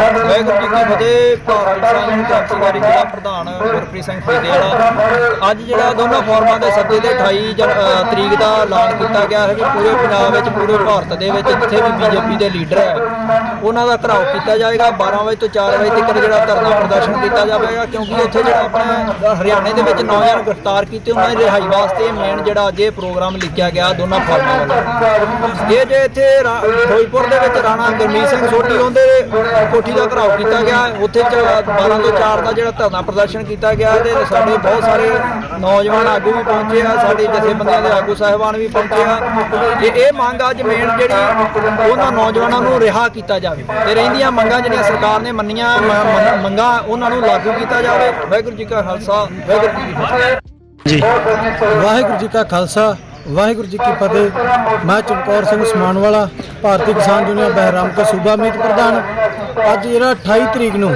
ਵਾਹਿਗੁਰੂ ਜੀ ਕੀ ਫਤਿਹ ਭਾਰਤ ਸਿੰਘ ਕਾਰਜਕਾਰੀ ਜ਼ਿਲ੍ਹਾ ਪ੍ਰਧਾਨ ਗੁਰਪ੍ਰੀਤ ਸਿੰਘ ਫਤਿਹ ਵਾਲਾ ਅੱਜ ਜਿਹੜਾ ਦੋਨਾਂ ਫੋਰਮਾਂ ਦੇ ਸੱਦੇ ਦੇ 28 ਜਨ- ਅ, ਤਰੀਕ ਦਾ ਐਲਾਨ ਕੀਤਾ ਗਿਆ ਹੈ ਕਿ ਪੂਰੇ ਪੰਜਾਬ ਵਿੱਚ ਪੂਰੇ ਭਾਰਤ ਦੇ ਵਿੱਚ ਜਿੱਥੇ ਵੀ ਬੀਜੇਪੀ ਦੇ ਲੀਡਰ ਹੈ ਉਹਨਾਂ ਦਾ ਘਰਾਓ ਕੀਤਾ ਜਾਏਗਾ। 12 ਵਜੇ ਤੋਂ 4 ਵਜੇ ਤੱਕ ਜਿਹੜਾ ਧਰਨਾ ਪ੍ਰਦਰਸ਼ਨ ਕੀਤਾ ਜਾਵੇਗਾ ਕਿਉਂਕਿ ਉੱਥੇ ਜਿਹੜਾ ਆਪਣੇ ਹਰਿਆਣੇ ਦੇ ਵਿੱਚ ਨੌਜਵਾਨ ਗ੍ਰਿਫਤਾਰ ਕੀਤੇ ਉਹਨਾਂ ਦੀ ਰਿਹਾਈ ਵਾਸਤੇ ਮੇਨ ਜਿਹੜਾ ਅੱਜ ਇਹ ਪ੍ਰੋਗਰਾਮ ਲਿਖਿਆ ਗਿਆ ਦੋਨਾਂ ਫੋਰਮਾਂ ਵੱਲੋਂ। ਇਹ ਜੇ ਇੱਥੇ ਫਿਰੋਜ਼ਪੁਰ ਦੇ ਵਿੱਚ ਰਾਣਾ ਗੁਰਮੀਤ ਸਿੰਘ ਸੋਢੀ ਉਹਦੇ ਕੋਠੀ ਦਾ ਘਰਾਓ ਕੀਤਾ ਗਿਆ। ਉੱਥੇ ਚ 12 ਤੋਂ 4 ਦਾ ਜਿਹੜਾ ਧਰਨਾ ਪ੍ਰਦਰਸ਼ਨ ਕੀਤਾ ਗਿਆ ਤੇ ਸਾਡੇ ਬਹੁਤ ਸਾਰੇ ਨੌਜਵਾਨ ਆਗੂ ਵੀ ਪਹੁੰਚੇ ਆ ਸਾਡੇ ਜਥੇਬੰਦੀਆਂ ਦੇ ਆਗੂ ਸਾਹਿਬਾਨ ਵੀ ਪਹੁੰਚੇ ਆ। ਤੇ ਇਹ ਮੰਗ ਅੱਜ ਮੇਨ ਜਿਹੜੀ ਉਹਨਾਂ ਨੌਜਵਾਨਾਂ ਨੂੰ ਰਿਹਾ ਕੀਤਾ ਜਾਵੇ। ਤੇ ਰਹਿੰਦੀਆਂ ਮੰਗਾਂ ਜਿਹੜੀਆਂ ਸਰਕਾਰ ਨੇ ਮੰਨੀਆਂ ਮੰਗਾਂ ਉਹਨਾਂ ਨੂੰ ਲਾਗੂ ਕੀਤਾ ਜਾਵੇ। ਵਾਹਿਗੁਰੂ ਜੀ ਕਾ ਖਾਲਸਾ ਵਾਹਿਗੁਰੂ ਜੀ ਕੀ ਫਤਿਹ। ਜੀ। ਵਾਹਿਗੁਰੂ ਜੀ ਕਾ ਖਾਲਸਾ ਵਾਹਿਗੁਰੂ ਜੀ ਕੀ ਫਤਿਹ। ਮੈਂ ਚਮਕੌਰ ਸਿੰਘ ਸਮਾਨਵਾਲਾ ਭਾਰਤੀ ਕਿਸਾਨ ਯੂਨੀਅਨ ਬਹਿਰਾਮ ਦਾ ਸੂਬਾ ਮੀਤ ਪ੍ਰਧਾਨ। ਅੱਜ ਜਿਹੜਾ 28 ਤਰੀਕ ਨੂੰ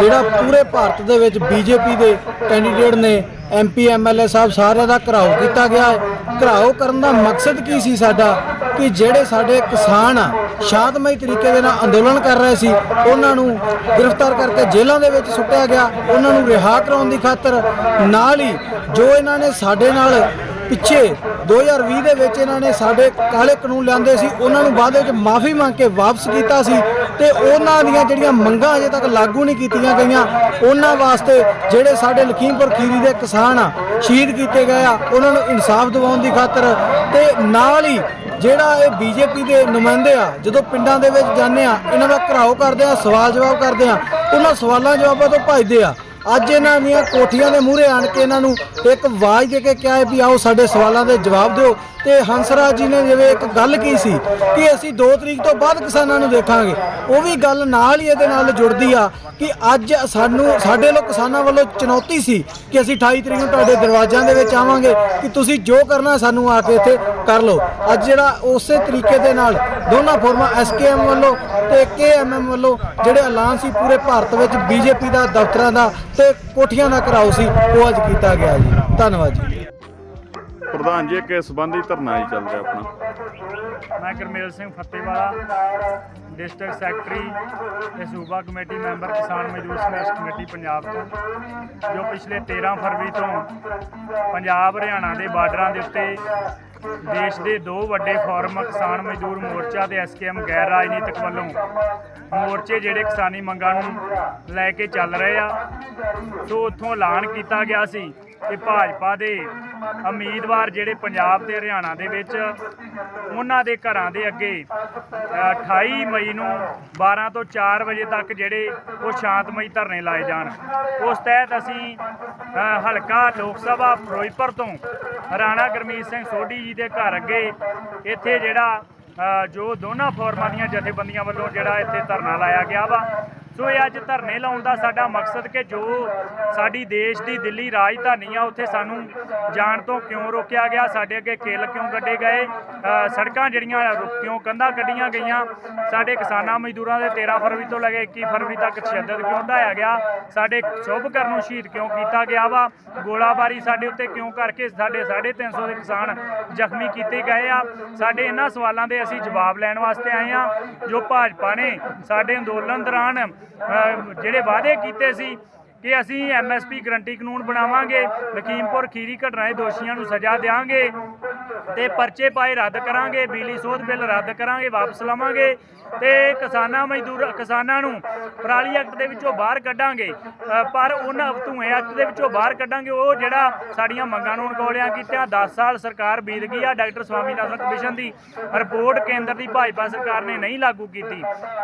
ਜਿਹੜਾ ਪੂਰੇ ਭਾਰਤ ਦੇ ਵਿੱਚ ਬੀਜੇਪੀ ਦੇ ਕੈਂਡੀਡੇਟ ਨੇ ਐਮਪੀ ਐਮਐਲਏ ਸਾਹਿਬ ਸਾਰਿਆਂ ਦਾ ਘਰਾਓ ਕੀਤਾ ਗਿਆ ਹੈ। ਘਰਾਓ ਕਰਨ ਦਾ ਮਕਸਦ ਕੀ ਸੀ ਸਾਡਾ? ਕਿ ਜਿਹੜੇ ਸਾਡੇ ਕਿਸਾਨ ਆ, ਸ਼ਾਂਤਮਈ ਤਰੀਕੇ ਦੇ ਨਾਲ ਅੰਦੋਲਨ ਕਰ ਰਹੇ ਸੀ, ਉਹਨਾਂ ਨੂੰ ਗ੍ਰਿਫਤਾਰ ਕਰਕੇ ਜੇਲ੍ਹਾਂ ਦੇ ਵਿੱਚ ਸੁੱਟਿਆ ਗਿਆ, ਉਹਨਾਂ ਨੂੰ ਰਿਹਾ ਕਰਾਉਣ ਦੀ ਖਾਤਰ ਨਾਲ ਹੀ ਜੋ ਇਹਨਾਂ ਨੇ ਸਾਡੇ ਨਾਲ ਪਿੱਛੇ 2020 ਦੇ ਵਿੱਚ ਇਹਨਾਂ ਨੇ ਸਾਡੇ ਕਾਲੇ ਕਾਨੂੰਨ ਲਿਆਂਦੇ ਸੀ, ਉਹਨਾਂ ਨੂੰ ਬਾਅਦ ਵਿੱਚ ਮਾਫੀ ਮੰਗ ਕੇ ਵਾਪਸ ਕੀਤਾ ਸੀ ਤੇ ਉਹਨਾਂ ਦੀਆਂ ਜਿਹੜੀਆਂ ਮੰਗਾਂ ਅਜੇ ਤੱਕ ਲਾਗੂ ਨਹੀਂ ਕੀਤੀਆਂ ਗਈਆਂ, ਉਹਨਾਂ ਵਾਸਤੇ ਜਿਹੜੇ ਸਾਡੇ ਲਖੀਮਪੁਰ ਖੀਰੀ ਦੇ ਕਿਸਾਨ ਆ, ਸ਼ਹੀਦ ਕੀਤੇ ਗਏ ਆ, ਉਹਨਾਂ ਨੂੰ ਇਨਸਾਫ ਦਿਵਾਉਣ ਦੀ ਖਾਤਰ ਤੇ ਨਾਲ ਹੀ ਜਿਹੜਾ ਇਹ ਬੀਜੇਪੀ ਦੇ ਨੁਮਾਇੰਦੇ ਆ, ਜਦੋਂ ਪਿੰਡਾਂ ਦੇ ਵਿੱਚ ਜਾਂਦੇ ਆ, ਇਹਨਾਂ ਦਾ ਘਰਾਓ ਕਰਦੇ ਆ, ਸਵਾਲ ਜਵਾਬ ਕਰਦੇ ਆ, ਉਹਨਾਂ ਸਵਾਲਾਂ ਜਵਾਬਾਂ ਤੋਂ ਭੱਜਦੇ ਆ। ਅੱਜ ਇਹਨਾਂ ਦੀਆਂ ਕੋਠੀਆਂ ਦੇ ਮੂਹਰੇ ਆਣ ਕੇ ਇਹਨਾਂ ਨੂੰ ਇੱਕ ਆਵਾਜ਼ ਦੇ ਕੇ ਕਿਹਾ ਹੈ ਵੀ ਆਓ ਸਾਡੇ ਸਵਾਲਾਂ ਦੇ ਜਵਾਬ ਦਿਓ। ਤੇ ਹੰਸਰਾਜ ਜੀ ਨੇ ਜਿਵੇਂ ਇੱਕ ਗੱਲ ਕੀ ਸੀ ਕਿ ਅਸੀਂ 2 ਤਰੀਕ ਤੋਂ ਬਾਅਦ ਕਿਸਾਨਾਂ ਨੂੰ ਦੇਖਾਂਗੇ। ਉਹ ਵੀ ਗੱਲ ਨਾਲ ਹੀ ਇਹਦੇ ਨਾਲ ਜੁੜਦੀ ਆ ਕਿ ਅੱਜ ਸਾਨੂੰ, ਸਾਡੇ ਲੋਕ ਕਿਸਾਨਾਂ ਵੱਲੋਂ ਚੁਣੌਤੀ ਸੀ ਕਿ ਅਸੀਂ 28 ਤਰੀਕ ਨੂੰ ਤੁਹਾਡੇ ਦਰਵਾਜ਼ਿਆਂ ਦੇ ਵਿੱਚ ਆਵਾਂਗੇ ਕਿ ਤੁਸੀਂ ਜੋ ਕਰਨਾ ਸਾਨੂੰ ਆ ਕੇ ਇੱਥੇ ਕਰ ਲਓ। ਅੱਜ ਜਿਹੜਾ ਉਸੇ ਤਰੀਕੇ ਦੇ ਨਾਲ ਦੋਨਾਂ ਫੋਰਮਾਂ ਐਸਕੇਐਮ ਵੱਲੋਂ ਤੇ ਕੇਐਮਐਮ ਵੱਲੋਂ ਜਿਹੜੇ ਐਲਾਨ ਸੀ ਪੂਰੇ ਭਾਰਤ ਵਿੱਚ ਬੀਜੇਪੀ ਦਾ, ਦਫ਼ਤਰਾਂ ਦਾ ਤੇ ਕੋਠੀਆਂ ਦਾ ਘਰਾਓ ਸੀ ਉਹ ਅੱਜ ਕੀਤਾ ਗਿਆ ਜੀ। ਧੰਨਵਾਦ ਜੀ। ਪ੍ਰਧਾਨ ਜੀ ਕਿਸ ਸੰਬੰਧੀ ਧਰਨਾ ਜੀ ਚੱਲ ਰਿਹਾ ਆਪਣਾ। ਮੈਂ ਗੁਰਮੇਲ ਸਿੰਘ ਫੱਤੇਵਾਲਾ ਡਿਸਟ੍ਰਿਕਟ ਸੈਕਟਰੀ ਤੇ ਸੂਬਾ ਕਮੇਟੀ ਮੈਂਬਰ ਕਿਸਾਨ ਮਜ਼ਦੂਰ ਸੰਘਰਸ਼ ਕਮੇਟੀ ਪੰਜਾਬ ਤੋਂ ਜੋ ਪਿਛਲੇ 13 ਫਰਵਰੀ ਤੋਂ ਪੰਜਾਬ ਹਰਿਆਣਾ ਦੇ ਬਾਰਡਰਾਂ ਦੇ ਉੱਤੇ ਦੇਸ਼ ਦੇ ਦੋ ਵੱਡੇ ਫੋਰਮ ਕਿਸਾਨ ਮਜ਼ਦੂਰ ਮੋਰਚਾ ਤੇ ਐਸਕੇਐਮ ਗੈਰ ਰਾਜਨੀਤਿਕ ਵੱਲੋਂ ਮੋਰਚੇ ਜਿਹੜੇ ਕਿਸਾਨੀ ਮੰਗਾਂ ਨੂੰ ਲੈ ਕੇ ਚੱਲ ਰਹੇ ਆ, ਸੋ ਉੱਥੋਂ ਐਲਾਨ ਕੀਤਾ ਗਿਆ ਸੀ। ਕਿ ਭਾਜਪਾ ਦੇ ਉਮੀਦਵਾਰ ਜਿਹੜੇ ਪੰਜਾਬ ਤੇ ਹਰਿਆਣਾ ਦੇ ਵਿੱਚ ਉਹਨਾਂ ਦੇ ਘਰਾਂ ਦੇ ਅੱਗੇ ਅ, 28 ਮਈ ਨੂੰ 12 ਤੋਂ 4 ਵਜੇ ਤੱਕ ਜਿਹੜੇ ਉਹ ਸ਼ਾਂਤਮਈ ਧਰਨੇ ਲਾਏ ਜਾਣ। ਉਸ ਤਹਿਤ ਅਸੀਂ ਹਲਕਾ ਲੋਕ ਸਭਾ ਫਿਰੋਜ਼ਪੁਰ ਤੋਂ ਰਾਣਾ ਗੁਰਮੀਤ ਸਿੰਘ ਸੋਢੀ ਜੀ ਦੇ ਘਰ ਅੱਗੇ ਇੱਥੇ ਜਿਹੜਾ ਜੋ ਦੋਨਾਂ ਫੋਰਮਾਂ ਦੀਆਂ ਜਥੇਬੰਦੀਆਂ ਵੱਲੋਂ ਜਿਹੜਾ ਇੱਥੇ ਧਰਨਾ ਲਾਇਆ ਗਿਆ ਵਾ ਸੋ ਇਹ ਅੱਜ ਧਰਨੇ ਲਾਉਣ ਦਾ ਸਾਡਾ ਮਕਸਦ ਕਿ ਜੋ ਸਾਡੀ ਦੇਸ਼ ਦੀ ਦਿੱਲੀ ਰਾਜਧਾਨੀ ਆ, ਉੱਥੇ ਸਾਨੂੰ ਜਾਣ ਤੋਂ ਕਿਉਂ ਰੋਕਿਆ ਗਿਆ? ਸਾਡੇ ਅੱਗੇ ਕਿੱਲ ਕਿਉਂ ਕੱਢੇ ਗਏ? ਸੜਕਾਂ ਜਿਹੜੀਆਂ ਕਿਉਂ ਕੰਧਾਂ ਕੱਢੀਆਂ ਗਈਆਂ? ਸਾਡੇ ਕਿਸਾਨਾਂ ਮਜ਼ਦੂਰਾਂ ਦੇ 13 ਫਰਵਰੀ ਤੋਂ ਲੈ ਕੇ 21 ਫਰਵਰੀ ਤੱਕ ਤਸ਼ੱਦਦ ਕਿਉਂ ਵਧਾਇਆ ਗਿਆ? ਸਾਡੇ ਸ਼ੁਭ ਸ਼ੁਭਕਰ ਨੂੰ ਸ਼ਹੀਦ ਕਿਉਂ ਕੀਤਾ ਗਿਆ ਵਾ? ਗੋਲਾਬਾਰੀ ਸਾਡੇ ਉੱਤੇ ਕਿਉਂ ਕਰਕੇ ਸਾਡੇ 350 ਦੇ ਕਿਸਾਨ ਜ਼ਖਮੀ ਕੀਤੇ ਗਏ ਆ? ਸਾਡੇ ਇਹਨਾਂ ਸਵਾਲਾਂ ਦੇ ਅਸੀਂ ਜਵਾਬ ਲੈਣ ਵਾਸਤੇ ਆਏ ਆ, ਜੋ ਭਾਜਪਾ ਨੇ ਸਾਡੇ ਅੰਦੋਲਨ ਦੌਰਾਨ ਜਿਹੜੇ ਵਾਅਦੇ ਕੀਤੇ ਸੀ ਕਿ ਅਸੀਂ ਐਮਐਸਪੀ ਗਰੰਟੀ ਕਾਨੂੰਨ ਬਣਾਵਾਂਗੇ, ਲਖੀਮਪੁਰ ਖੀਰੀ ਘਟਨਾ ਦੇ ਦੋਸ਼ੀਆਂ ਨੂੰ ਸਜ਼ਾ ਦੇਵਾਂਗੇ ਤੇ ਪਰਚੇ ਪਾਏ ਰੱਦ ਕਰਾਂਗੇ, ਬਿਜਲੀ ਸੋਧ ਬਿੱਲ ਰੱਦ ਕਰਾਂਗੇ, ਵਾਪਸ ਲਵਾਂਗੇ ਤੇ ਕਿਸਾਨਾਂ ਮਜ਼ਦੂਰ, ਕਿਸਾਨਾਂ ਨੂੰ ਪਰਾਲੀ ਐਕਟ ਦੇ ਵਿੱਚੋਂ ਬਾਹਰ ਕੱਢਾਂਗੇ। ਪਰ ਉਹਨਾਂ ਧੂਏ ਐਕਟ ਦੇ ਵਿੱਚੋਂ ਬਾਹਰ ਕੱਢਾਂਗੇ। ਉਹ ਜਿਹੜਾ ਸਾਡੀਆਂ ਮੰਗਾਂ ਨੂੰ ਅਣਗੌਲਿਆਂ ਕੀਤਿਆਂ 10 ਸਾਲ ਸਰਕਾਰ ਬੀਤ ਗਈ ਆ ਡਾਕਟਰ ਸਵਾਮੀਨਾਥਨ ਕਮਿਸ਼ਨ ਦੀ। ਰਿਪੋਰਟ ਕੇਂਦਰ ਦੀ ਭਾਜਪਾ ਸਰਕਾਰ ਨੇ ਨਹੀਂ ਲਾਗੂ ਕੀਤੀ।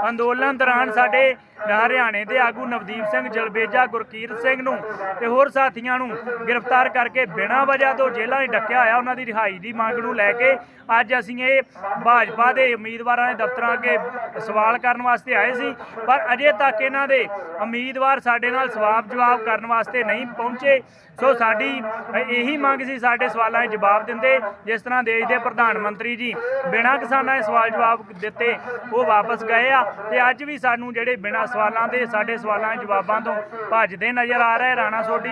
ਅੰਦੋਲਨ ਦੌਰਾਨ ਸਾਡੇ ਹਰਿਆਣੇ ਦੇ ਆਗੂ ਨਵਦੀਪ ਸਿੰਘ, ਜਲਬੇਜਾ, ਗੁਰਕੀਰਤ ਸਿੰਘ ਨੂੰ ਤੇ ਹੋਰ ਸਾਥੀਆਂ ਨੂੰ ਗ੍ਰਿਫਤਾਰ ਕਰਕੇ ਬਿਨਾਂ ਵਜ੍ਹਾ ਤੋਂ ਜੇਲ੍ਹਾਂ 'ਚ ਡੱਕਿਆ ਹੋਇਆ, ਉਹਨਾਂ ਦੀ ਰਿਹਾਈ ਦੀ ਦੀ ਮੰਗ ਨੂੰ ਲੈ ਕੇ ਅੱਜ ਅਸੀਂ ਇਹ ਭਾਜਪਾ ਦੇ ਉਮੀਦਵਾਰਾਂ ਦੇ ਦਫ਼ਤਰਾਂ ਅੱਗੇ ਸਵਾਲ ਕਰਨ ਵਾਸਤੇ ਆਏ ਸੀ, ਪਰ ਅਜੇ ਤੱਕ ਇਹਨਾਂ ਦੇ ਉਮੀਦਵਾਰ ਸਾਡੇ ਨਾਲ ਸਵਾਲ ਜਵਾਬ ਕਰਨ ਵਾਸਤੇ ਨਹੀਂ ਪਹੁੰਚੇ। ਸੋ ਸਾਡੀ ਇਹੀ ਮੰਗ ਸੀ, ਸਾਡੇ ਸਵਾਲਾਂ ਦੇ ਜਵਾਬ ਦਿੰਦੇ, ਜਿਸ ਤਰ੍ਹਾਂ ਦੇਸ਼ ਦੇ ਪ੍ਰਧਾਨ ਮੰਤਰੀ ਜੀ ਬਿਨਾਂ ਕਿਸਾਨਾਂ ਦੇ ਸਵਾਲ ਜਵਾਬ ਦਿੱਤੇ, ਉਹ ਵਾਪਸ ਗਏ ਆ ਤੇ ਅੱਜ ਵੀ ਸਾਨੂੰ ਜਿਹੜੇ ਬਿਨਾਂ ਸਵਾਲਾਂ ਦੇ ਸਾਡੇ ਸਵਾਲਾਂ ਦੇ ਜਵਾਬਾਂ ਤੋਂ ਭੱਜਦੇ ਨਜ਼ਰ ਆ ਰਹੇ, ਰਾਣਾ ਸੋਢੀ